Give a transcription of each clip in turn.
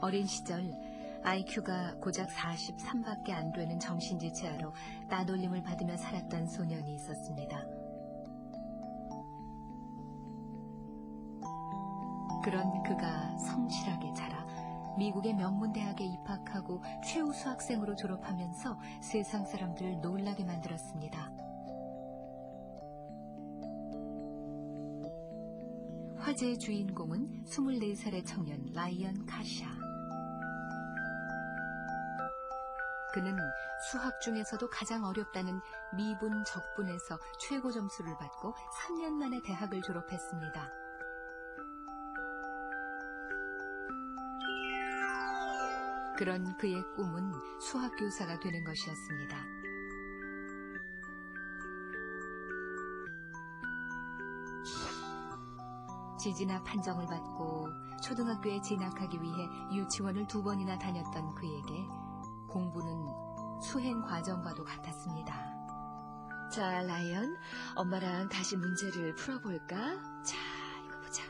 어린 시절 IQ가 고작 43밖에 안 되는 정신지체아로 따돌림을 받으며 살았던 소년이 있었습니다. 그런 그가 성실하게 자라 미국의 명문대학에 입학하고 최우수 학생으로 졸업하면서 세상 사람들을 놀라게 만들었습니다. 화제의 주인공은 24살의 청년 라이언 카샤. 그는 수학 중에서도 가장 어렵다는 미분 적분에서 최고 점수를 받고 3년 만에 대학을 졸업했습니다. 그런 그의 꿈은 수학 교사가 되는 것이었습니다. 지지나 판정을 받고 초등학교에 진학하기 위해 유치원을 두 번이나 다녔던 그에게 공부는 수행 과정과도 같았습니다. 자, 라이언, 엄마랑 다시 문제를 풀어볼까? 자, 이거 보자.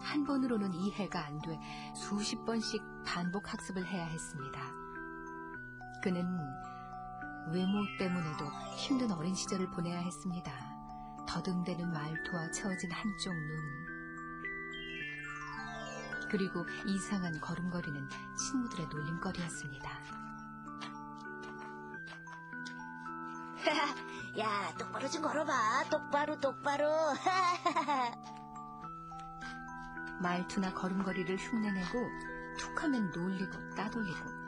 한 번으로는 이해가 안 돼 수십 번씩 반복 학습을 해야 했습니다. 그는 외모 때문에도 힘든 어린 시절을 보내야 했습니다. 더듬대는 말투와 채워진 한쪽 눈. 그리고 이상한 걸음걸이는 친구들의 놀림거리였습니다. 야, 똑바로 좀 걸어봐. 똑바로, 똑바로. 말투나 걸음걸이를 흉내내고 툭하면 놀리고 따돌리고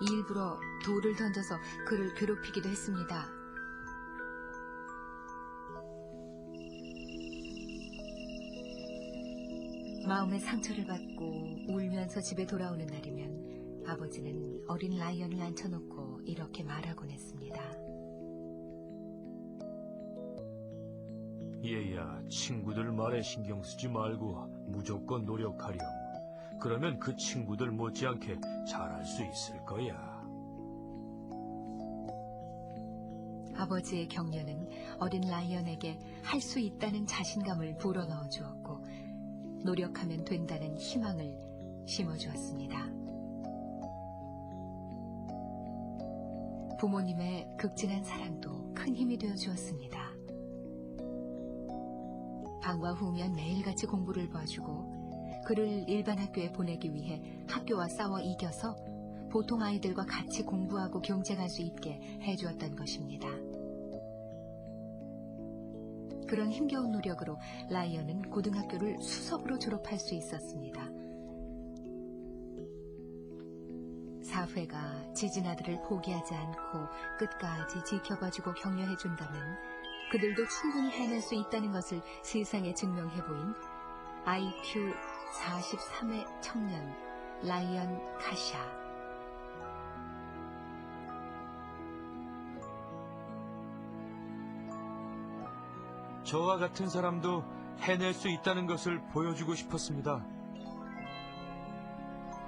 일부러 돌을 던져서 그를 괴롭히기도 했습니다. 마음의 상처를 받고 울면서 집에 돌아오는 날이면 아버지는 어린 라이언을 앉혀놓고 이렇게 말하곤 했습니다. 얘야, 친구들 말에 신경 쓰지 말고 무조건 노력하렴. 그러면 그 친구들 못지않게 잘할 수 있을 거야. 아버지의 격려는 어린 라이언에게 할 수 있다는 자신감을 불어넣어 주었고 노력하면 된다는 희망을 심어주었습니다. 부모님의 극진한 사랑도 큰 힘이 되어 주었습니다. 방과 후면 매일같이 공부를 봐주고 그를 일반 학교에 보내기 위해 학교와 싸워 이겨서 보통 아이들과 같이 공부하고 경쟁할 수 있게 해주었던 것입니다. 그런 힘겨운 노력으로 라이언은 고등학교를 수석으로 졸업할 수 있었습니다. 사회가 지진 아들을 포기하지 않고 끝까지 지켜봐주고 격려해준다면 그들도 충분히 해낼 수 있다는 것을 세상에 증명해 보인 IQ 43의 청년 라이언 카샤. 저와 같은 사람도 해낼 수 있다는 것을 보여주고 싶었습니다.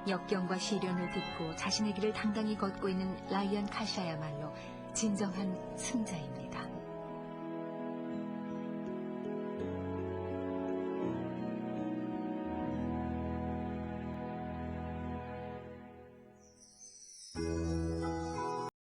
역경과 시련을 딛고 자신의 길을 당당히 걷고 있는 라이언 카샤야말로 진정한 승자입니다.